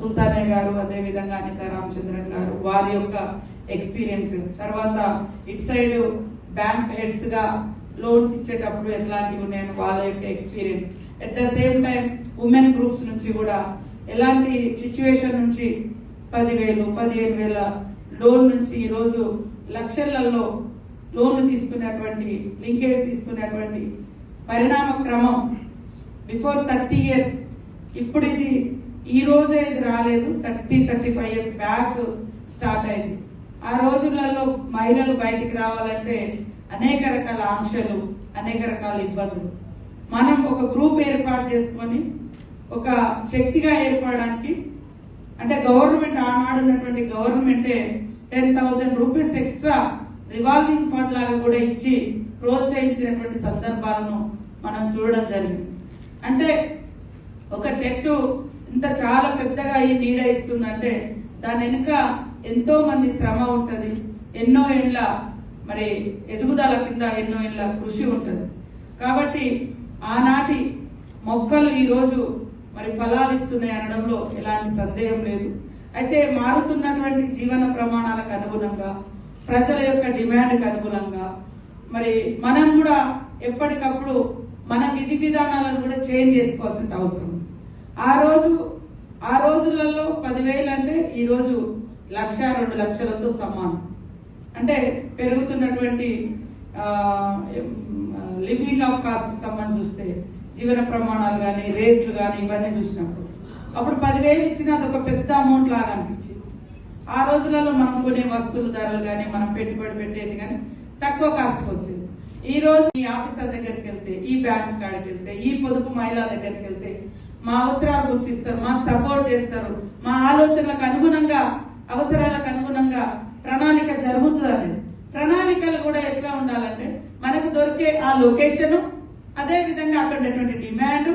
సుల్తానే గారు అదేవిధంగా అనిత రామచంద్రన్ గారు వారి యొక్క ఎక్స్పీరియన్సెస్ తర్వాత ఇట్ సైడ్ బ్యాంక్ హెడ్స్గా లోన్స్ ఇచ్చేటప్పుడు ఎట్లాంటివి ఉన్నాయని వాళ్ళ యొక్క experience at the same time women groups నుంచి కూడా ఎలాంటి సిచ్యువేషన్ నుంచి పదివేలు పదిహేను వేల లోన్ నుంచి ఈరోజు లక్షలలో లోన్లు తీసుకునేటువంటి లింకేజ్ తీసుకునేటువంటి పరిణామ క్రమం బిఫోర్ థర్టీ ఇయర్స్ ఇప్పుడు ఇది ఈ రోజే ఇది రాలేదు. Thirty thirty five years back start అయింది. ఆ రోజులలో మహిళలు బయటికి రావాలంటే అనేక రకాల ఆంక్షలు అనేక రకాల ఇబ్బందులు. మనం ఒక గ్రూప్ ఏర్పాటు చేసుకొని ఒక శక్తిగా ఏర్పడడానికి అంటే గవర్నమెంట్ ఆనాడు ఉన్నటువంటి గవర్నమెంటే ten thousand rupees extra revolving fund లాగా కూడా ఇచ్చి ప్రోత్సహించినటువంటి సందర్భాలను మనం చూడడం జరిగింది. అంటే ఒక చెట్టు ఇంత చాలా పెద్దగా ఈ నీడ ఇస్తుందంటే దాని వెనుక ఎంతో మంది శ్రమ ఉంటుంది. ఎన్నో ఏళ్ళ మరి ఎదుగుదల కింద ఎన్నో ఏళ్ళ కృషి ఉంటుంది. కాబట్టి ఆనాటి మొక్కలు ఈరోజు మరి ఫలాలు ఇస్తున్నాయి అనడంలో ఎలాంటి సందేహం లేదు. అయితే మారుతున్నటువంటి జీవన ప్రమాణాలకు అనుగుణంగా ప్రజల యొక్క డిమాండ్కి అనుగుణంగా మరి మనం కూడా ఎప్పటికప్పుడు మన విధి విధానాలను కూడా చేంజ్ చేసుకోవాల్సిన అవసరం ఉంది. ఆ రోజు ఆ రోజులలో పదివేలు అంటే ఈరోజు లక్ష రెండు లక్షలతో సమానం. అంటే పెరుగుతున్నటువంటి లివింగ్ ఆఫ్ కాస్ట్ సంబంధం చూస్తే జీవన ప్రమాణాలు కానీ రేట్లు కానీ ఇవన్నీ చూసినప్పుడు. అప్పుడు పదివేలు ఇచ్చినా అది ఒక పెద్ద అమౌంట్ లాగా అనిపించింది. ఆ రోజులలో మనం కొనే వస్తువుల ధరలు కానీ మనం పెట్టుబడి పెట్టేది కానీ తక్కువ కాస్ట్కి వచ్చింది. ఈ రోజు ఈ ఆఫీసర్ దగ్గరికి వెళ్తే ఈ బ్యాంక్ కాడికి వెళ్తే ఈ పొదుపు మహిళా దగ్గరికి వెళ్తే మా అవసరాలు గుర్తిస్తారు మాకు సపోర్ట్ చేస్తారు. మా ఆలోచనలకు అనుగుణంగా అవసరాలకు అనుగుణంగా ప్రణాళిక జరుగుతుంది ప్రణాళికలు కూడా ఎట్లా ఉండాలంటే మనకు దొరికే ఆ లొకేషను అదే విధంగా అక్కడ ఉన్నటువంటి డిమాండ్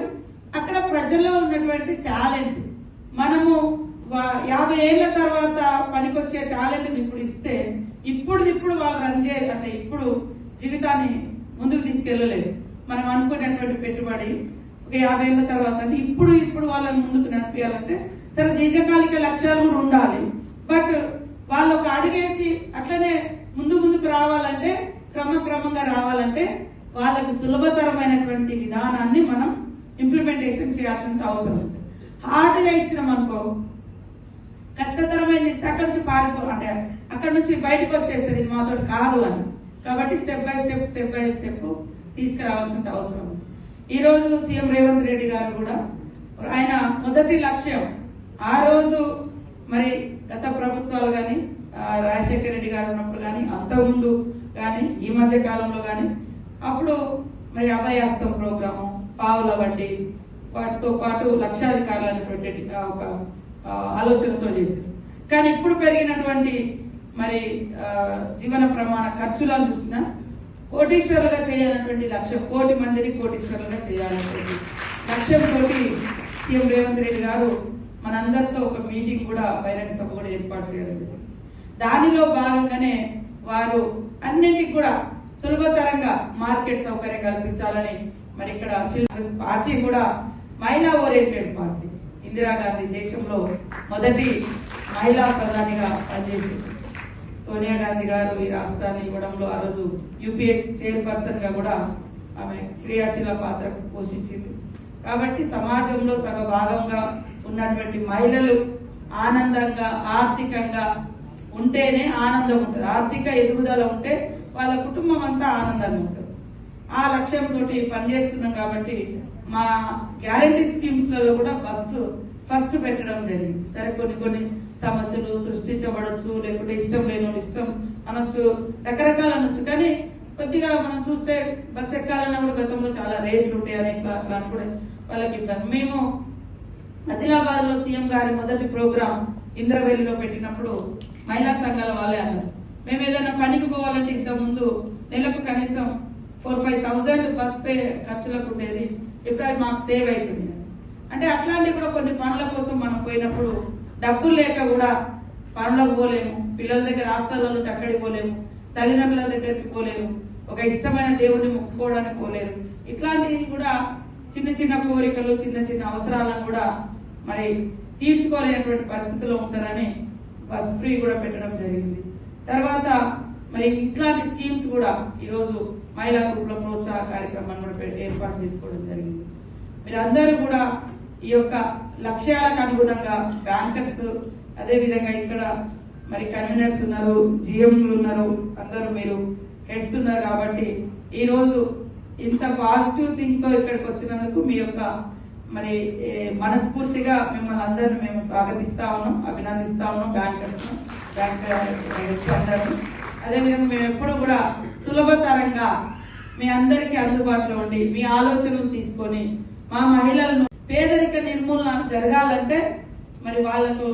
అక్కడ ప్రజల్లో ఉన్నటువంటి టాలెంట్. మనము యాభై ఏళ్ళ తర్వాత పనికొచ్చే టాలెంట్ ఇప్పుడు ఇస్తే ఇప్పుడు ఇప్పుడు వాళ్ళు రన్ చేయరు. అంటే ఇప్పుడు జీవితాన్ని ముందుకు తీసుకెళ్ళలేదు. మనం అనుకునేటువంటి పెట్టుబడి ఒక యాభై ఏళ్ళ తర్వాత అంటే ఇప్పుడు ఇప్పుడు వాళ్ళని ముందుకు నడిపించాలంటే సరే దీర్ఘకాలిక లక్ష్యాలు కూడా ఉండాలి. బట్ వాళ్ళు ఒక అడిగేసి అట్లనే ముందు ముందుకు రావాలంటే క్రమక్రమంగా రావాలంటే వాళ్ళకి సులభతరమైనటువంటి విధానాన్ని మనం ఇంప్లిమెంటేషన్ చేయాల్సిన అవసరం ఉంది హార్డ్గా ఇచ్చినాం అనుకో కష్టతరమైనది ఇస్తే అక్కడి నుంచి పారిపో అంటే అక్కడ నుంచి బయటకు వచ్చేస్తుంది ఇది మాతో కాదు అని. కాబట్టి step by step step by step తీసుకురావాల్సిన అవసరం ఉంది. ఈ రోజు సీఎం రేవంత్ రెడ్డి గారు కూడా ఆయన మొదటి లక్ష్యం ఆ రోజు మరి గత ప్రభుత్వాలు కానీ రాజశేఖర రెడ్డి గారు ఉన్నప్పుడు కానీ అంతకుముందు కానీ ఈ మధ్య కాలంలో కానీ అప్పుడు మరి అభయాస్తం ప్రోగ్రాము పావుల వంటి వాటితో పాటు లక్షాధికారులు అనేటువంటి ఒక ఆలోచనతో చేశారు. కానీ ఇప్పుడు పెరిగినటువంటి మరి జీవన ప్రమాణ ఖర్చులను చూసినా కోటీశ్వరులుగా చేయాలన్నటువంటి లక్ష కోటి మందిని కోటీశ్వరులుగా చేయాలన్నటువంటి కోటి సీఎం రేవంత్ రెడ్డి గారు మనందరితో ఒక మీటింగ్ కూడా బహిరంగ సభ కూడా ఏర్పాటు చేయడం జరిగింది. దానిలో భాగంగానే వారు అన్నింటికి కూడా సులభతరంగా మార్కెట్ సౌకర్యం కల్పించాలని మరి ఇక్కడ కాంగ్రెస్ పార్టీ కూడా మహిళా ఓరియంటెడ్ పార్టీ ఇందిరాగాంధీ దేశంలో మొదటి మహిళా ప్రధానిగా పనిచేసింది. సోనియా గాంధీ గారు ఈ రాష్ట్రాన్ని ఇవ్వడంలో ఆ రోజు యూపీఏ చైర్పర్సన్గా కూడా ఆమె క్రియాశీల పాత్ర పోషించింది. కాబట్టి సమాజంలో సగ భాగంగా ఉన్నటువంటి మహిళలు ఆనందంగా ఆర్థికంగా ఉంటేనే ఆనందం ఉంటుంది. ఆర్థిక ఎదుగుదల ఉంటే వాళ్ళ కుటుంబం అంతా ఆనందంగా ఉంటుంది. ఆ లక్ష్యంతో పనిచేస్తున్నాం కాబట్టి మా గ్యారంటీ స్కీమ్స్లలో కూడా బస్సు ఫస్ట్ పెట్టడం జరిగింది. సరే కొన్ని కొన్ని సమస్యలు సృష్టించబడచ్చు లేకుంటే ఇష్టం లేని ఇష్టం అనొచ్చు రకరకాల అనొచ్చు. కానీ కొద్దిగా మనం చూస్తే బస్ ఎక్కాలన్నా కూడా గతంలో చాలా రేట్లు ఉంటాయి అని ఇట్లా అట్లా అని కూడా వాళ్ళకి ఇబ్బంది. మేము ఆదిలాబాద్లో సీఎం గారి మొదటి ప్రోగ్రాం ఇంద్రవెల్లిలో పెట్టినప్పుడు మహిళా సంఘాల వాళ్ళే అన్నారు. మేము ఏదైనా పనికి పోవాలంటే ఇంత ముందు నెలకు కనీసం four five thousand bus pay ఖర్చులకు ఉండేది. ఇప్పుడు అది మాకు సేవ్ అవుతుంది. అంటే అట్లాంటివి కూడా కొన్ని పనుల కోసం మనం పోయినప్పుడు డబ్బులు లేక కూడా పనులకు పోలేము. పిల్లల దగ్గర హాస్టల్లో అక్కడికి పోలేము. తల్లిదండ్రుల దగ్గరికి పోలేము. ఒక ఇష్టమైన దేవుని మొక్కుకోవడానికి పోలేరు. ఇట్లాంటివి కూడా చిన్న చిన్న కోరికలు చిన్న చిన్న అవసరాలను కూడా మరి తీర్చుకోలేనటువంటి పరిస్థితిలో ఉంటారని బస్ ఫ్రీ కూడా పెట్టడం జరిగింది. తర్వాత మరి ఇట్లాంటి స్కీమ్స్ కూడా ఈరోజు మహిళా గ్రూప్ల ప్రోత్సాహ కార్యక్రమాన్ని కూడా ఏర్పాటు చేసుకోవడం జరిగింది. మీరు అందరూ కూడా ఈ యొక్క లక్ష్యాలకు అనుగుణంగా బ్యాంకర్స్ అదేవిధంగా ఇక్కడ మరి కన్వీనర్స్ ఉన్నారు జిఎంలు ఉన్నారు అందరూ మీరు హెడ్స్ ఉన్నారు కాబట్టి ఈరోజు ఇంత పాజిటివ్ థింగ్తో ఇక్కడికి వచ్చినందుకు మీ యొక్క మరి మనస్ఫూర్తిగా మిమ్మల్ని అందరిని మేము స్వాగతిస్తా ఉన్నాం అభినందిస్తా ఉన్నాం బ్యాంకర్స్ బ్యాంక్ అందరూ అదేవిధంగా మేము ఎప్పుడు కూడా సులభతరంగా మీ అందరికీ అందుబాటులో ఉండి మీ ఆలోచనలు తీసుకొని మా మహిళలను పేదరిక నిర్మూలన జరగాలంటే మరి వాళ్ళకు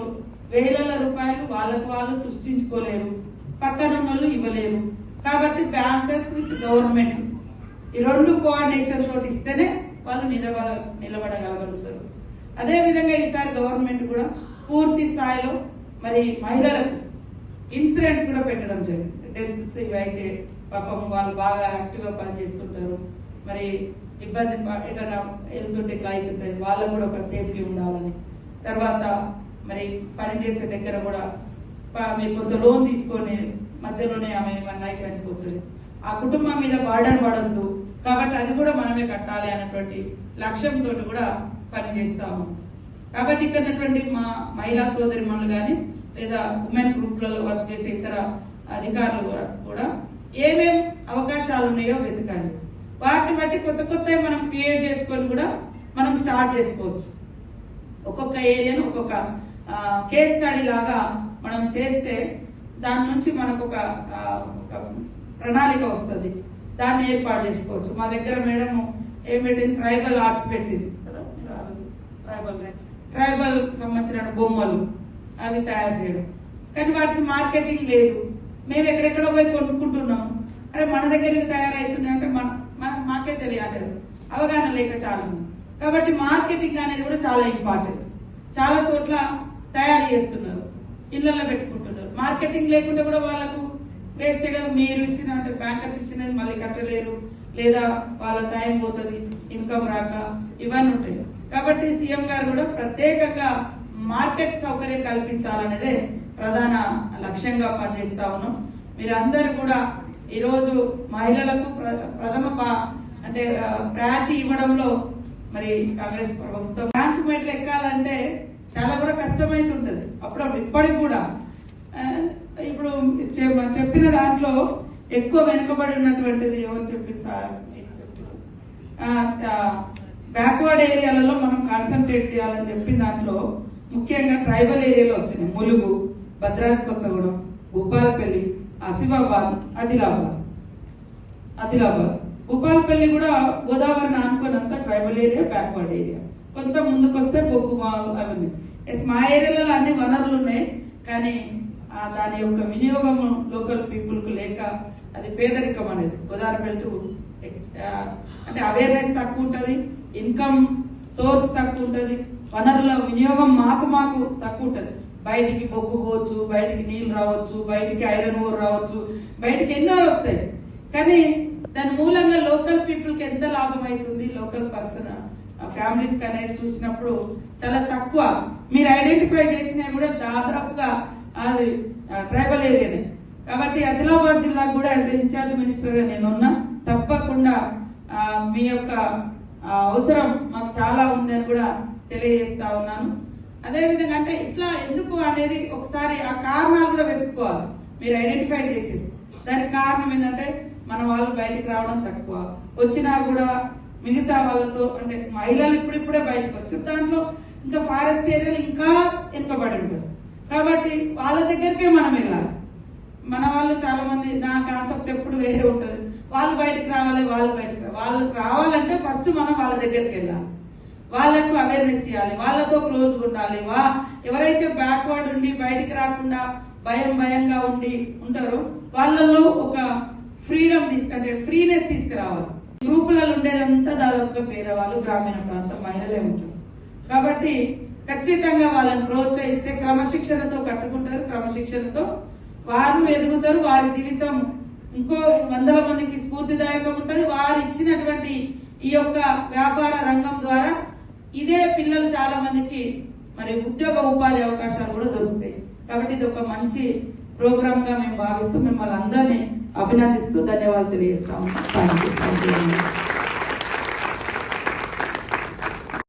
వేల రూపాయలు వాళ్ళకు వాళ్ళు సృష్టించుకోలేరు. పక్కన వాళ్ళు ఇవ్వలేరు. కాబట్టి బ్యాంకర్స్ విత్ గవర్నమెంట్ ఈ రెండు కోఆర్డినేషన్ తోటి ఇస్తేనే వాళ్ళు నిలబడ నిలబడగలుగుతారు అదేవిధంగా ఈసారి గవర్నమెంట్ కూడా పూర్తి స్థాయిలో మరి మహిళలకు ఇన్సూరెన్స్ కూడా పెట్టడం జరిగింది. డెత్స్ ఇవైతే పాపం వాళ్ళు బాగా యాక్టివ్గా పనిచేస్తుంటారు. మరి ఇబ్బంది ప- వెళ్తుంటే ఇట్లా అవుతుంటది వాళ్ళకు కూడా ఒక సేఫ్టీ ఉండాలని. తర్వాత మరి పనిచేసే దగ్గర కూడా మీరు కొంత లోన్ తీసుకొని మధ్యలోనే ఆమె ఏమన్నా చనిపోతుంది. ఆ కుటుంబం మీద బార్డర్ పడద్దు. కాబట్టి అది కూడా మనమే కట్టాలి అన్నటువంటి లక్ష్యంతో కూడా పనిచేస్తాము కాబట్టి ఇక్కడ మా మహిళా సోదరి కానీ లేదా ఉమెన్ గ్రూప్లలో వర్క్ చేసే ఇతర అధికారులు కూడా- కూడా ఏమేం అవకాశాలు ఉన్నాయో వెతకండి వాటిని బట్టి కొత్త కొత్తవి మనం క్రియేట్ చేసుకొని కూడా మనం స్టార్ట్ చేసుకోవచ్చు. ఒక్కొక్క ఏరియాను ఒక్కొక్క కేస్ స్టడీ లాగా మనం చేస్తే దాని నుంచి మనకు ఒక ప్రణాళిక వస్తుంది. దాన్ని ఏర్పాటు చేసుకోవచ్చు. మా దగ్గర మేడం ఏం పెట్టింది ట్రైబల్ ఆర్ట్స్ పెట్టింది. కదా? ట్రైబల్ ట్రైబల్ సంబంధించిన బొమ్మలు అవి తయారు చేయడం. కానీ వాటికి మార్కెటింగ్ లేదు. మేము ఎక్కడెక్కడో పోయి కొనుక్కుంటున్నాం? అరే మన దగ్గరికి తయారవుతున్నాయి అంటే మన అవగాహన లేక చాలా. కాబట్టి మార్కెటింగ్ అనేది కూడా చాలా ఇంపార్టెంట్. చాలా చోట్ల తయారు చేస్తున్నారు. ఇళ్ళలో పెట్టుకుంటున్నారు. మార్కెటింగ్ లేకుండా కూడా వాళ్ళకు వేస్తే కదా. మీరు ఇచ్చిన అంటే బ్యాంకర్స్ ఇచ్చినది మళ్ళీ కట్టలేరు. లేదా వాళ్ళ టైం పోతుంది ఇన్కమ్ రాక ఇవన్నీ ఉంటాయి. కాబట్టి సీఎం గారు కూడా ప్రత్యేకంగా మార్కెట్ సౌకర్యం కల్పించాలనేదే ప్రధాన లక్ష్యంగా పనిచేస్తా ఉన్నాం. మీరందరూ కూడా ఈరోజు మహిళలకు ప్ర- ప్రథమ అంటే ప్రయారిటీ ఇవ్వడంలో మరి కాంగ్రెస్ ప్రభుత్వం బ్యాంకు మెట్లు ఎక్కాలంటే చాలా కూడా కష్టమైతుంటది. అప్పుడప్పుడు ఇప్పటికి కూడా. ఇప్పుడు చెప్పిన దాంట్లో ఎక్కువ వెనుకబడి ఉన్నటువంటిది ఎవరు చెప్పిన సార్? బ్యాక్వర్డ్ ఏరియాలలో మనం కాన్సన్ట్రేట్ చేయాలని చెప్పిన దాంట్లో ముఖ్యంగా ట్రైబల్ ఏరియాలో వచ్చినాయి ములుగు భద్రాద్రి కొత్తగూడెం భూపాలపల్లి ఆసిఫాబాద్ ఆదిలాబాద్. ఆదిలాబాద్. భూపాలపల్లి కూడా గోదావరిని ఆనుకున్నంత ట్రైబల్ ఏరియా బ్యాక్వర్డ్ ఏరియా. కొంత ముందుకు వస్తే బొగ్గు మా- అవన్నీ. ఎస్ మా ఏరియాలో అన్ని వనరులు ఉన్నాయి కానీ దాని యొక్క వినియోగం లోకల్ పీపుల్కు లేక అది పేదరికం అనేది. గోదావరి బెల్ట్ అంటే అవేర్నెస్ తక్కువ ఉంటుంది ఇన్కమ్ సోర్స్ తక్కువ ఉంటుంది వనరుల వినియోగం మాకు మాకు తక్కువ ఉంటుంది. బయటికి బొగ్గు పోవచ్చు బయటికి నీళ్ళు రావచ్చు బయటికి ఐరన్ ఓర్ రావచ్చు బయటికి ఎన్నో వస్తాయి? కానీ దాని మూలంగా లోకల్ పీపుల్కి ఎంత లాభం అవుతుంది లోకల్ పర్సన్ ఫ్యామిలీస్ అనేది చూసినప్పుడు చాలా తక్కువ. మీరు ఐడెంటిఫై చేసినవి కూడా దాదాపుగా అది ట్రైబల్ ఏరియానే. కాబట్టి ఆదిలాబాద్ జిల్లాకు కూడా యాజ్ ఇన్ఛార్జ్ మినిస్టర్గా నేను తప్పకుండా మీ యొక్క అవసరం మాకు చాలా ఉంది అని కూడా తెలియజేస్తా ఉన్నాను. అదే విధంగా అంటే ఇట్లా ఎందుకు అనేది ఒకసారి ఆ కారణాలు కూడా వెతుక్కోవాలి. మీరు ఐడెంటిఫై చేసి దానికి కారణం ఏంటంటే మన వాళ్ళు బయటికి రావడం తక్కువ. వచ్చినా కూడా మిగతా వాళ్ళతో అంటే మహిళలు ఇప్పుడిప్పుడే బయటకు వచ్చారు దాంట్లో ఇంకా ఫారెస్ట్ ఏరియాలు ఇంకా వెనుకబడి ఉంటారు. కాబట్టి వాళ్ళ దగ్గరికే మనం వెళ్ళాలి. మన వాళ్ళు చాలా మంది నా కాన్సెప్ట్ ఎప్పుడు వేరే ఉంటుంది. వాళ్ళు బయటకు రావాలి వాళ్ళు బయటకు రావాలి వాళ్ళు రావాలంటే ఫస్ట్ మనం వాళ్ళ దగ్గరికి వెళ్ళాలి. వాళ్ళకు అవేర్నెస్ ఇవ్వాలి. వాళ్ళతో క్లోజ్ ఉండాలి. వా ఎవరైతే బ్యాక్వర్డ్ ఉండి బయటికి రాకుండా భయం భయంగా ఉండి ఉంటారో వాళ్ళల్లో ఒక ఫ్రీడమ్ తీసుకుంటే ఫ్రీనెస్ తీసుకురావాలి. గ్రూపులలో ఉండేదంతా దాదాపుగా పేదవాళ్ళు గ్రామీణ ప్రాంతం మహిళలే ఉంటారు. కాబట్టి ఖచ్చితంగా వాళ్ళని ప్రోత్సహిస్తే క్రమశిక్షణతో కట్టుకుంటారు క్రమశిక్షణతో వారు ఎదుగుతారు వారి జీవితం ఇంకో వందల మందికి స్ఫూర్తిదాయకం ఉంటుంది. వారు ఇచ్చినటువంటి ఈ యొక్క వ్యాపార రంగం ద్వారా ఇదే పిల్లలు చాలా మందికి మరి ఉద్యోగ ఉపాధి అవకాశాలు కూడా దొరుకుతాయి. కాబట్టి ఇది ఒక మంచి ప్రోగ్రామ్గా మేము భావిస్తూ మిమ్మల్ని అందరినీ అభినందిస్తూ ధన్యవాదాలు తెలియజేస్తాము. Thank you thank you